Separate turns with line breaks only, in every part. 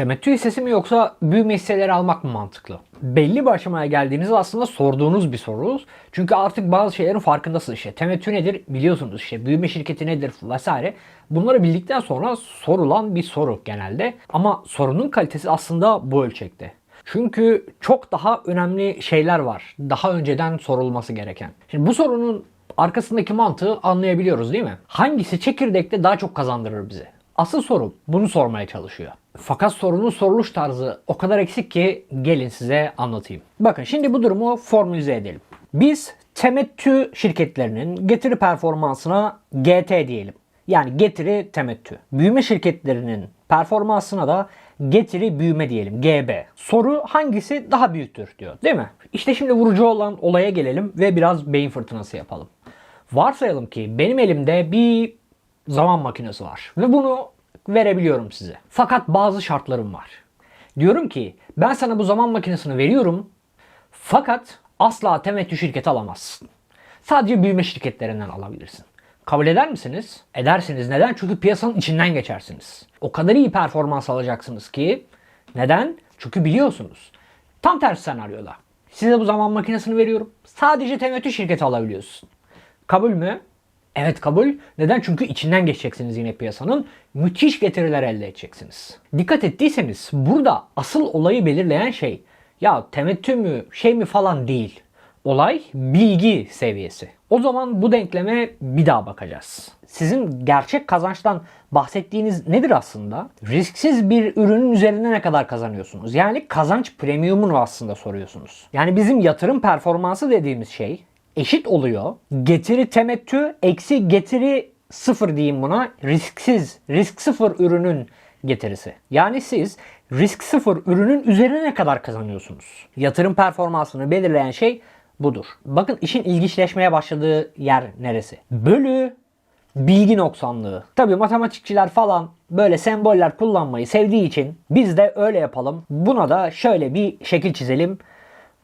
Temettü hissesi mi yoksa büyüme hisseleri almak mı mantıklı? Belli bir aşamaya geldiğinizde aslında sorduğunuz bir soru. Çünkü artık bazı şeylerin farkındasınız işte. Temettü nedir biliyorsunuz işte. Büyüme şirketi nedir vesaire. Bunları bildikten sonra sorulan bir soru genelde. Ama sorunun kalitesi aslında bu ölçekte. Çünkü çok daha önemli şeyler var. Daha önceden sorulması gereken. Şimdi bu sorunun arkasındaki mantığı anlayabiliyoruz değil mi? Hangisi çekirdekte daha çok kazandırır bize? Asıl soru bunu sormaya çalışıyor. Fakat sorunun soruluş tarzı o kadar eksik ki gelin size anlatayım. Bakın şimdi bu durumu formülize edelim. Biz temettü şirketlerinin getiri performansına GT diyelim. Yani getiri temettü. Büyüme şirketlerinin performansına da getiri büyüme diyelim GB. Soru hangisi daha büyüktür diyor değil mi? İşte şimdi vurucu olan olaya gelelim ve biraz beyin fırtınası yapalım. Varsayalım ki benim elimde bir zaman makinesi var ve bunu verebiliyorum size. Fakat bazı şartlarım var. Diyorum ki ben sana bu zaman makinesini veriyorum fakat asla temettü şirketi alamazsın. Sadece büyüme şirketlerinden alabilirsin. Kabul eder misiniz? Edersiniz. Neden? Çünkü piyasanın içinden geçersiniz. O kadar iyi performans alacaksınız ki. Neden? Çünkü biliyorsunuz. Tam tersi senaryoda. Size bu zaman makinesini veriyorum. Sadece temettü şirketi alabiliyorsun. Kabul mü? Evet kabul. Neden? Çünkü içinden geçeceksiniz yine piyasanın. Müthiş getiriler elde edeceksiniz. Dikkat ettiyseniz burada asıl olayı belirleyen şey ya temettü mü şey mi falan değil. Olay bilgi seviyesi. O zaman bu denkleme bir daha bakacağız. Sizin gerçek kazançtan bahsettiğiniz nedir aslında? Risksiz bir ürünün üzerine ne kadar kazanıyorsunuz? Yani kazanç premiumunu aslında soruyorsunuz. Yani bizim yatırım performansı dediğimiz şey eşit oluyor. Getiri temettü eksi getiri sıfır diyeyim buna. Risksiz, risk sıfır ürünün getirisi. Yani siz risk sıfır ürünün üzerine ne kadar kazanıyorsunuz? Yatırım performansını belirleyen şey budur. Bakın işin ilginçleşmeye başladığı yer neresi? Bölü bilgi noksanlığı. Tabii matematikçiler falan böyle semboller kullanmayı sevdiği için biz de öyle yapalım. Buna da şöyle bir şekil çizelim.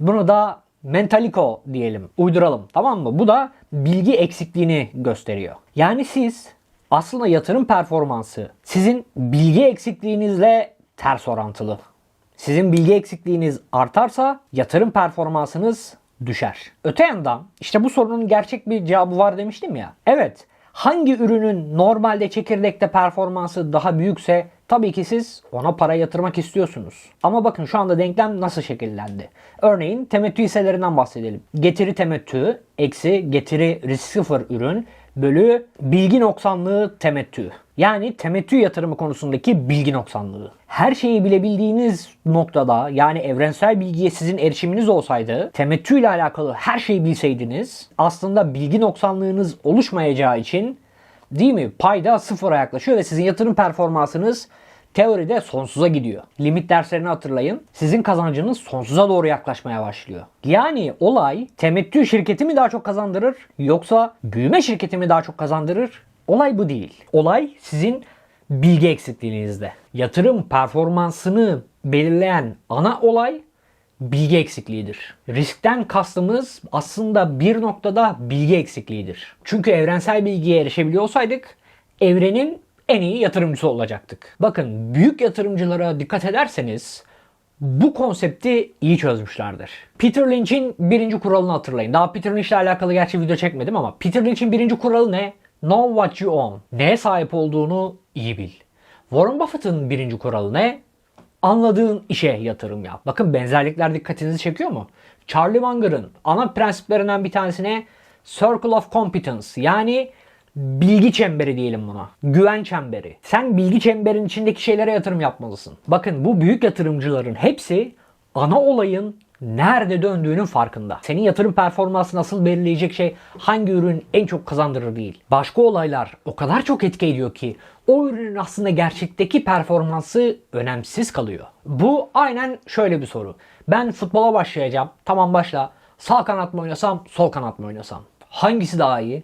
Bunu da mentaliko diyelim. Uyduralım. Tamam mı? Bu da bilgi eksikliğini gösteriyor. Yani siz aslında yatırım performansı sizin bilgi eksikliğinizle ters orantılı. Sizin bilgi eksikliğiniz artarsa yatırım performansınız düşer. Öte yandan işte bu sorunun gerçek bir cevabı var demiştim ya. Evet hangi ürünün normalde çekirdekte performansı daha büyükse tabii ki siz ona para yatırmak istiyorsunuz. Ama bakın şu anda denklem nasıl şekillendi. Örneğin temettü hisselerinden bahsedelim. Getiri temettü eksi getiri risk sıfır ürün bölü bilgi noksanlığı temettü. Yani temettü yatırımı konusundaki bilgi noksanlığı. Her şeyi bilebildiğiniz noktada yani evrensel bilgiye sizin erişiminiz olsaydı, temettü ile alakalı her şeyi bilseydiniz aslında bilgi noksanlığınız oluşmayacağı için değil mi payda sıfıra yaklaşıyor ve sizin yatırım performansınız teoride sonsuza gidiyor. Limit derslerini hatırlayın. Sizin kazancınız sonsuza doğru yaklaşmaya başlıyor. Yani olay temettü şirketi mi daha çok kazandırır yoksa büyüme şirketi mi daha çok kazandırır? Olay bu değil. Olay sizin bilgi eksikliğinizde. Yatırım performansını belirleyen ana olay bilgi eksikliğidir. Riskten kastımız aslında bir noktada bilgi eksikliğidir. Çünkü evrensel bilgiye erişebiliyor olsaydık evrenin en iyi yatırımcısı olacaktık. Bakın büyük yatırımcılara dikkat ederseniz bu konsepti iyi çözmüşlerdir. Peter Lynch'in birinci kuralını hatırlayın. Daha Peter Lynch'le alakalı gerçi video çekmedim ama Peter Lynch'in birinci kuralı ne? Know what you own. Neye sahip olduğunu iyi bil. Warren Buffett'ın birinci kuralı ne? Anladığın işe yatırım yap. Bakın benzerlikler dikkatinizi çekiyor mu? Charlie Munger'ın ana prensiplerinden bir tanesine Circle of Competence yani bilgi çemberi diyelim buna. Güven çemberi. Sen bilgi çemberin içindeki şeylere yatırım yapmalısın. Bakın bu büyük yatırımcıların hepsi ana olayın nerede döndüğünün farkında. Senin yatırım performansını nasıl belirleyecek şey hangi ürün en çok kazandırır değil. Başka olaylar o kadar çok etki ediyor ki o ürünün aslında gerçekteki performansı önemsiz kalıyor. Bu aynen şöyle bir soru. Ben futbola başlayacağım. Tamam başla. Sağ kanat mı oynasam, sol kanat mı oynasam? Hangisi daha iyi?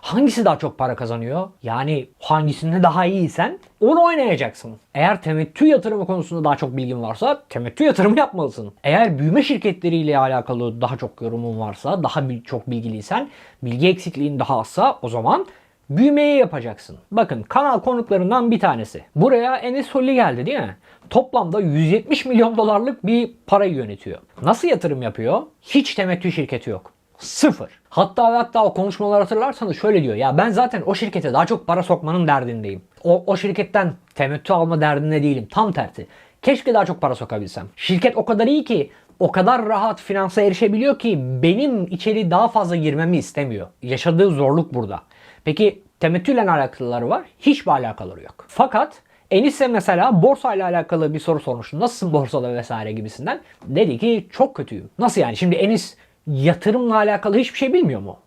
Hangisi daha çok para kazanıyor? Yani hangisinde daha iyiysen onu oynayacaksın. Eğer temettü yatırımı konusunda daha çok bilgin varsa temettü yatırımı yapmalısın. Eğer büyüme şirketleriyle alakalı daha çok yorumun varsa, daha çok bilgiliysen, bilgi eksikliğin daha azsa o zaman Büyümeyi yapacaksın. Bakın kanal konuklarından bir tanesi. Buraya Enes Holli geldi değil mi? Toplamda 170 milyon dolarlık bir parayı yönetiyor. Nasıl yatırım yapıyor? Hiç temettü şirketi yok. Sıfır. Hatta ve hatta o konuşmalar hatırlarsanız şöyle diyor. Ya ben zaten o şirkete daha çok para sokmanın derdindeyim. O, o şirketten temettü alma derdinde değilim. Tam tersi. Keşke daha çok para sokabilsem. Şirket o kadar iyi ki o kadar rahat finansa erişebiliyor ki benim içeri daha fazla girmemi istemiyor. Yaşadığı zorluk burada. Peki temettüyle alakalıları var? Hiçbir alakaları yok. Fakat Enis'e mesela borsayla alakalı bir soru sormuştum. Nasılsın borsada vesaire gibisinden. Dedi ki çok kötüyüm. Nasıl yani? Şimdi Enis yatırımla alakalı hiçbir şey bilmiyor mu?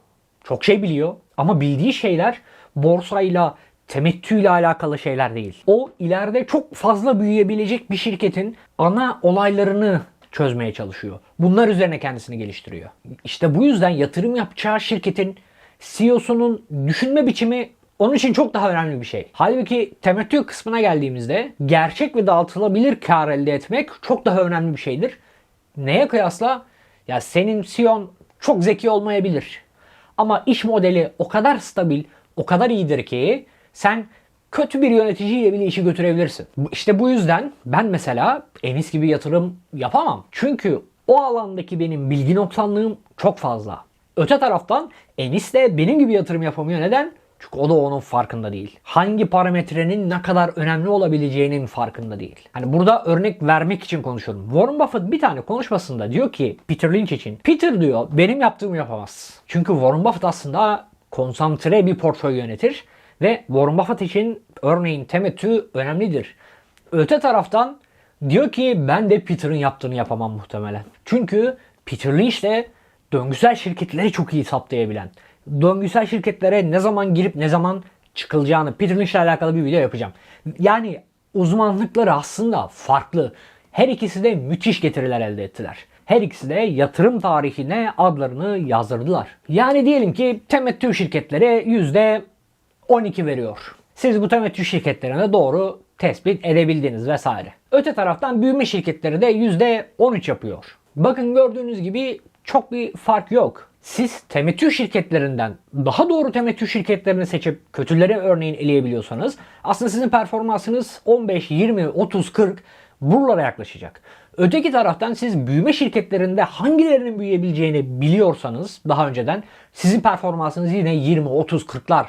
Çok şey biliyor ama bildiği şeyler borsayla, temettüyle alakalı şeyler değil. O ileride çok fazla büyüyebilecek bir şirketin ana olaylarını çözmeye çalışıyor. Bunlar üzerine kendisini geliştiriyor. İşte bu yüzden yatırım yapacağı şirketin CEO'sunun düşünme biçimi onun için çok daha önemli bir şey. Halbuki temettü kısmına geldiğimizde gerçek ve dağıtılabilir kar elde etmek çok daha önemli bir şeydir. Neye kıyasla? Ya senin CEO'n çok zeki olmayabilir. Ama iş modeli o kadar stabil, o kadar iyidir ki sen kötü bir yöneticiyle bile işi götürebilirsin. İşte bu yüzden ben mesela Enis gibi yatırım yapamam. Çünkü o alandaki benim bilgi noksanlığım çok fazla. Öte taraftan Enis de benim gibi yatırım yapamıyor. Neden? Çünkü o da onun farkında değil. Hangi parametrenin ne kadar önemli olabileceğinin farkında değil. Hani burada örnek vermek için konuşuyorum. Warren Buffett bir tane konuşmasında diyor ki Peter Lynch için. Peter diyor benim yaptığımı yapamaz. Çünkü Warren Buffett aslında konsantre bir portföy yönetir ve Warren Buffett için örneğin temettü önemlidir. Öte taraftan diyor ki ben de Peter'ın yaptığını yapamam muhtemelen. Çünkü Peter Lynch de döngüsel şirketleri çok iyi saptayabilen. Döngüsel şirketlere ne zaman girip ne zaman çıkılacağını Peter Lynch ile alakalı bir video yapacağım. Yani uzmanlıkları aslında farklı. Her ikisi de müthiş getiriler elde ettiler. Her ikisi de yatırım tarihine adlarını yazdırdılar. Yani diyelim ki temettü şirketlere %12 veriyor. Siz bu temettü şirketlerine doğru tespit edebildiniz vesaire. Öte taraftan büyüme şirketleri de %13 yapıyor. Bakın gördüğünüz gibi çok bir fark yok. Siz temettü şirketlerinden daha doğru temettü şirketlerini seçip kötüleri örneğin eleyebiliyorsanız aslında sizin performansınız 15, 20, 30, 40 buralara yaklaşacak. Öteki taraftan siz büyüme şirketlerinde hangilerinin büyüyebileceğini biliyorsanız daha önceden sizin performansınız yine 20, 30, 40'lar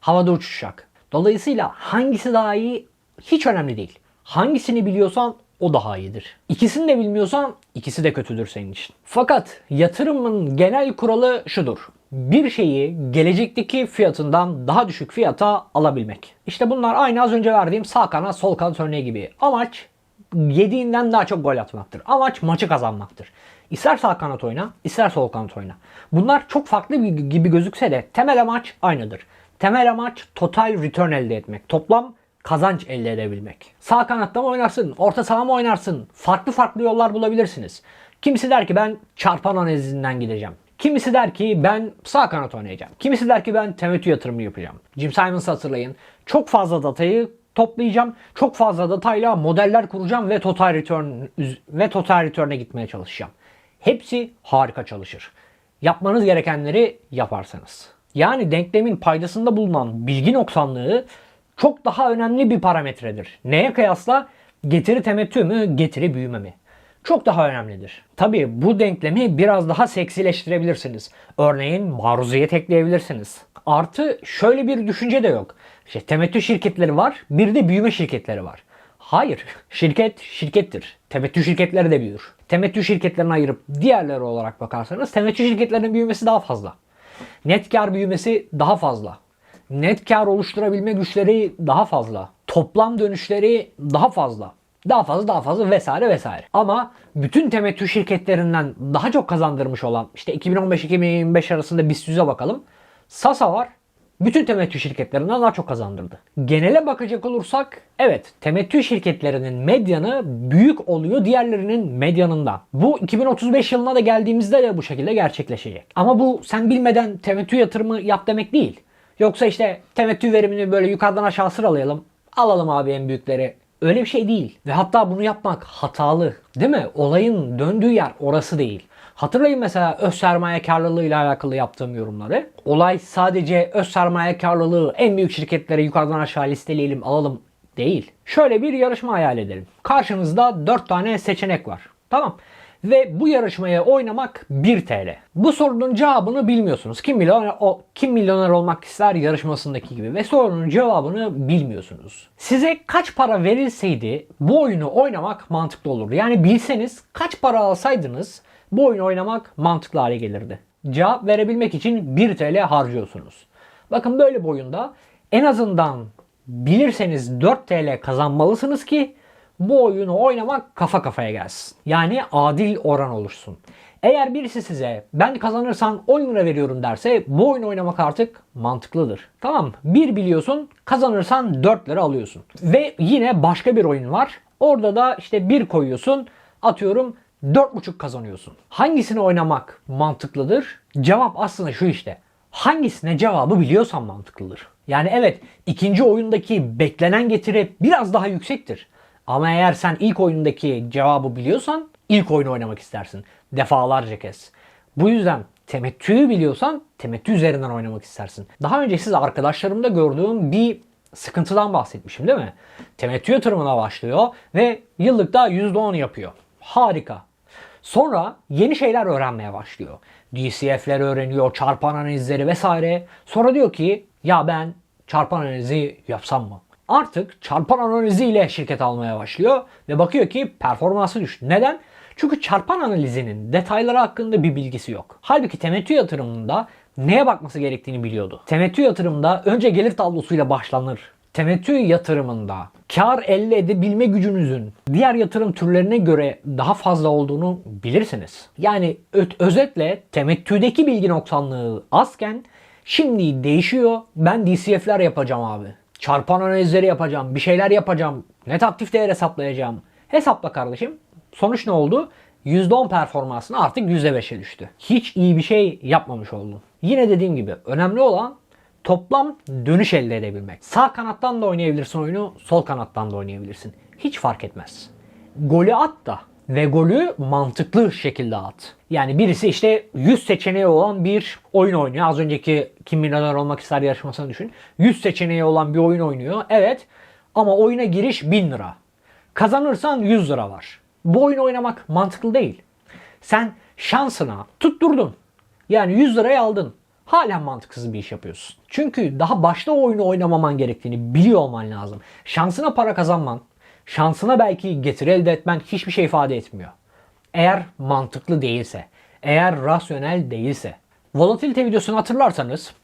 havada uçuşacak. Dolayısıyla hangisi daha iyi hiç önemli değil. Hangisini biliyorsan o daha iyidir. İkisini de bilmiyorsan ikisi de kötüdür senin için. Fakat yatırımın genel kuralı şudur. Bir şeyi gelecekteki fiyatından daha düşük fiyata alabilmek. İşte bunlar aynı az önce verdiğim sağ kanat sol kanat örneği gibi. Amaç yediğinden daha çok gol atmaktır. Amaç maçı kazanmaktır. İster sağ kanat oyna, ister sol kanat oyna. Bunlar çok farklı gibi gözükse de temel amaç aynıdır. Temel amaç total return elde etmek. Toplam kazanç elde edebilmek. Sağ kanatta mı oynarsın, orta saha mı oynarsın? Farklı farklı yollar bulabilirsiniz. Kimisi der ki ben çarpan analizinden gideceğim. Kimisi der ki ben sağ kanat oynayacağım. Kimisi der ki ben temettü yatırımı yapacağım. Jim Simons'ı hatırlayın. Çok fazla datayı toplayacağım. Çok fazla datayla modeller kuracağım ve total return ve total return'e gitmeye çalışacağım. Hepsi harika çalışır. Yapmanız gerekenleri yaparsanız. Yani denklemin paydasında bulunan bilgi noksanlığı çok daha önemli bir parametredir. Neye kıyasla? Getiri temettü mü, getiri büyüme mi? Çok daha önemlidir. Tabii bu denklemi biraz daha seksileştirebilirsiniz. Örneğin maruziyet ekleyebilirsiniz. Artı şöyle bir düşünce de yok. İşte temettü şirketleri var, bir de büyüme şirketleri var. Hayır. Şirket şirkettir. Temettü şirketleri de büyür. Temettü şirketlerini ayırıp diğerleri olarak bakarsanız temettü şirketlerinin büyümesi daha fazla. Net kar büyümesi daha fazla. Net kar oluşturabilme güçleri daha fazla. Toplam dönüşleri daha fazla. Daha fazla daha fazla vesaire vesaire. Ama bütün temettü şirketlerinden daha çok kazandırmış olan işte 2015-2025 arasında BIST 100'e bakalım. Sasa var. Bütün temettü şirketlerinden daha çok kazandırdı. Genele bakacak olursak evet temettü şirketlerinin medyanı büyük oluyor diğerlerinin medyanından. Bu 2035 yılına da geldiğimizde de bu şekilde gerçekleşecek. Ama bu sen bilmeden temettü yatırımı yap demek değil. Yoksa işte temettü verimini böyle yukarıdan aşağı sıralayalım. Alalım abi en büyükleri. Öyle bir şey değil. Ve hatta bunu yapmak hatalı. Değil mi? Olayın döndüğü yer orası değil. Hatırlayın mesela öz sermaye karlılığı ile alakalı yaptığım yorumları. Olay sadece öz sermaye karlılığı en büyük şirketlere yukarıdan aşağı listeleyelim alalım değil. Şöyle bir yarışma hayal edelim. Karşınızda 4 tane seçenek var. Tamam. Ve bu yarışmaya oynamak 1 TL. Bu sorunun cevabını bilmiyorsunuz. Kim milyoner, o, kim milyoner olmak ister yarışmasındaki gibi ve sorunun cevabını bilmiyorsunuz. Size kaç para verilseydi bu oyunu oynamak mantıklı olurdu. Yani bilseniz kaç para alsaydınız bu oyunu oynamak mantıklı hale gelirdi. Cevap verebilmek için 1 TL harcıyorsunuz. Bakın böyle bir oyunda en azından bilirseniz 4 TL kazanmalısınız ki bu oyunu oynamak kafa kafaya gelsin. Yani adil oran oluşsun. Eğer birisi size ben kazanırsan 10 lira veriyorum derse bu oyunu oynamak artık mantıklıdır. Tamam bir biliyorsun kazanırsan 4 lira alıyorsun. Ve yine başka bir oyun var. Orada da işte bir koyuyorsun atıyorum 4,5 kazanıyorsun. Hangisini oynamak mantıklıdır? Cevap aslında şu işte. Hangisine cevabı biliyorsan mantıklıdır. Yani evet ikinci oyundaki beklenen getiri biraz daha yüksektir. Ama eğer sen ilk oyundaki cevabı biliyorsan ilk oyunu oynamak istersin. Defalarca kez. Bu yüzden temettüyü biliyorsan temettü üzerinden oynamak istersin. Daha önce siz arkadaşlarımda gördüğüm bir sıkıntıdan bahsetmişim değil mi? Temettü yatırımına başlıyor ve yıllıkta %10 yapıyor. Harika. Sonra yeni şeyler öğrenmeye başlıyor. DCF'ler öğreniyor, çarpan analizleri vesaire. Sonra diyor ki ya ben çarpan analizi yapsam mı? Artık çarpan analiziyle şirket almaya başlıyor ve bakıyor ki performansı düştü. Neden? Çünkü çarpan analizinin detayları hakkında bir bilgisi yok. Halbuki temettü yatırımında neye bakması gerektiğini biliyordu. Temettü yatırımında önce gelir tablosuyla başlanır. Temettü yatırımında kar elde edebilme gücünüzün diğer yatırım türlerine göre daha fazla olduğunu bilirsiniz. Yani özetle temettüdeki bilgi noksanlığı azken şimdi değişiyor. Ben DCF'ler yapacağım abi. Çarpan analizleri yapacağım. Bir şeyler yapacağım. Net aktif değer hesaplayacağım. Hesapla kardeşim. Sonuç ne oldu? %10 performansını artık %5'e düştü. Hiç iyi bir şey yapmamış oldun. Yine dediğim gibi önemli olan toplam dönüş elde edebilmek. Sağ kanattan da oynayabilirsin oyunu, sol kanattan da oynayabilirsin. Hiç fark etmez. Golü at da ve golü mantıklı şekilde at. Yani birisi işte 100 seçeneği olan bir oyun oynuyor. Az önceki Kim Milyoner Olmak ister yarışmasını düşün. 100 seçeneği olan bir oyun oynuyor. Evet ama oyuna giriş 1000 lira. Kazanırsan 100 lira var. Bu oyunu oynamak mantıklı değil. Sen şansına tutturdun. Yani 100 lirayı aldın. Halen mantıksız bir iş yapıyorsun. Çünkü daha başta oyunu oynamaman gerektiğini biliyor olman lazım. Şansına para kazanman, şansına belki getiri elde etmen hiçbir şey ifade etmiyor. Eğer mantıklı değilse, eğer rasyonel değilse. Volatilite videosunu hatırlarsanız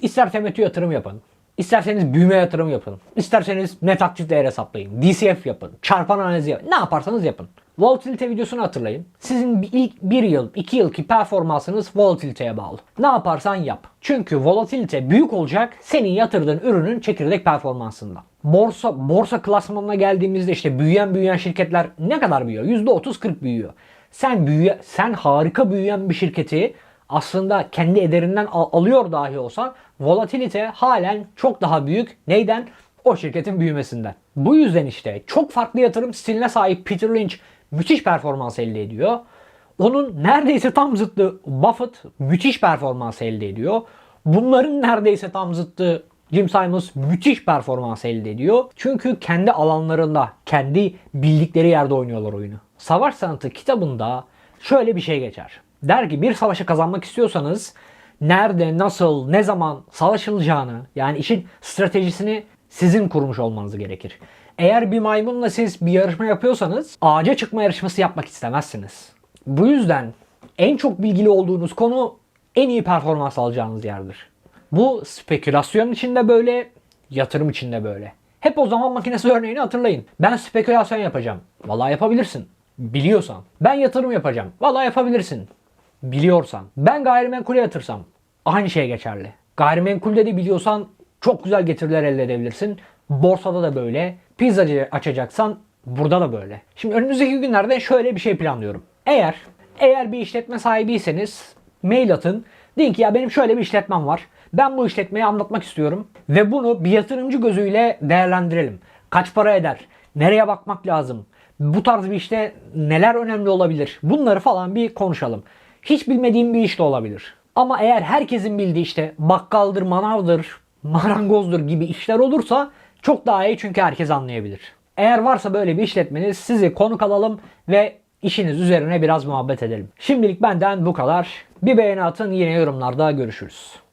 ister temettü yatırım yapın, isterseniz büyüme yatırım yapın, isterseniz net aktif değer hesaplayın, DCF yapın, çarpan analizi yapın, ne yaparsanız yapın. Volatilite videosunu hatırlayın. Sizin ilk bir yıl, iki yılki performansınız volatiliteye bağlı. Ne yaparsan yap. Çünkü volatilite büyük olacak senin yatırdığın ürünün çekirdek performansında. Borsa borsa klasmanına geldiğimizde işte büyüyen büyüyen şirketler ne kadar büyüyor? %30-40 büyüyor. Sen büyüye, sen harika büyüyen bir şirketi aslında kendi ederinden al- alıyor dahi olsan volatilite halen çok daha büyük. Neyden? O şirketin büyümesinden. Bu yüzden işte çok farklı yatırım stiline sahip Peter Lynch müthiş performans elde ediyor. Onun neredeyse tam zıttı Buffett müthiş performans elde ediyor. Bunların neredeyse tam zıttı Jim Simons müthiş performans elde ediyor. Çünkü kendi alanlarında, kendi bildikleri yerde oynuyorlar oyunu. Savaş Sanatı kitabında şöyle bir şey geçer. Der ki bir savaşı kazanmak istiyorsanız nerede, nasıl, ne zaman savaşılacağını yani işin stratejisini sizin kurmuş olmanız gerekir. Eğer bir maymunla siz bir yarışma yapıyorsanız ağaca çıkma yarışması yapmak istemezsiniz. Bu yüzden en çok bilgili olduğunuz konu en iyi performans alacağınız yerdir. Bu spekülasyon için de böyle, yatırım için de böyle. Hep o zaman makinesi örneğini hatırlayın. Ben spekülasyon yapacağım. Vallahi yapabilirsin. Biliyorsan. Ben yatırım yapacağım. Vallahi yapabilirsin. Biliyorsan. Ben gayrimenkule yatırsam. Aynı şey geçerli. Gayrimenkulde de biliyorsan çok güzel getiriler elde edebilirsin. Borsada da böyle. Pizzacı açacaksan burada da böyle. Şimdi önümüzdeki günlerde şöyle bir şey planlıyorum. Eğer eğer bir işletme sahibiyseniz mail atın. Deyin ki ya benim şöyle bir işletmem var. Ben bu işletmeyi anlatmak istiyorum. Ve bunu bir yatırımcı gözüyle değerlendirelim. Kaç para eder? Nereye bakmak lazım? Bu tarz bir işte neler önemli olabilir? Bunları falan bir konuşalım. Hiç bilmediğim bir iş de olabilir. Ama eğer herkesin bildiği işte bakkaldır, manavdır, marangozdur gibi işler olursa çok daha iyi çünkü herkes anlayabilir. Eğer varsa böyle bir işletmeniz sizi konuk alalım ve işiniz üzerine biraz muhabbet edelim. Şimdilik benden bu kadar. Bir beğeni atın yine yorumlarda görüşürüz.